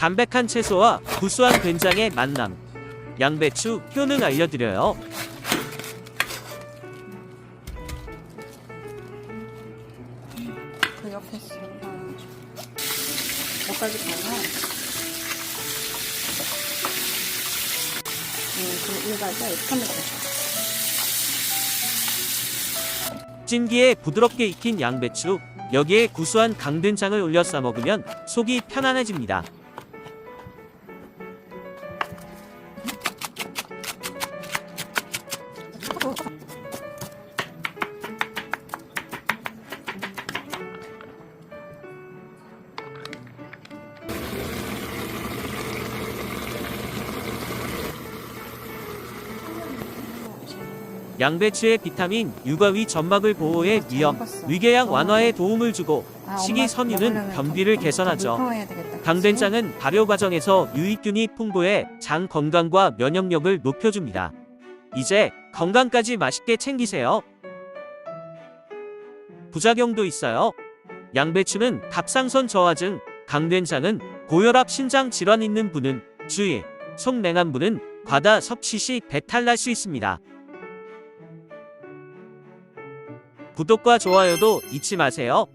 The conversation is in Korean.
담백한 채소와 구수한 된장의 만남. 양배추 효능 알려드려요. 그 옆에 가면. 음, 그 이렇게 하면. 찐기에 부드럽게 익힌 양배추, 여기에 구수한 강된장을 올려 싸 먹으면 속이 편안해집니다. 양배추의 비타민 유가위 점막을 보호해 위염, 위궤양 완화에 도움을 주고 아, 식이섬유는 변비를 더 개선하죠. 강된장은 발효 과정에서 유익균이 풍부해 장 건강과 면역력을 높여줍니다. 이제 건강까지 맛있게 챙기세요. 부작용도 있어요. 양배추는 갑상선 저하증, 강된장은 고혈압 신장 질환 있는 분은 주의, 속 냉한 분은 과다 섭취 시 배탈 날 수 있습니다. 구독과 좋아요도 잊지 마세요.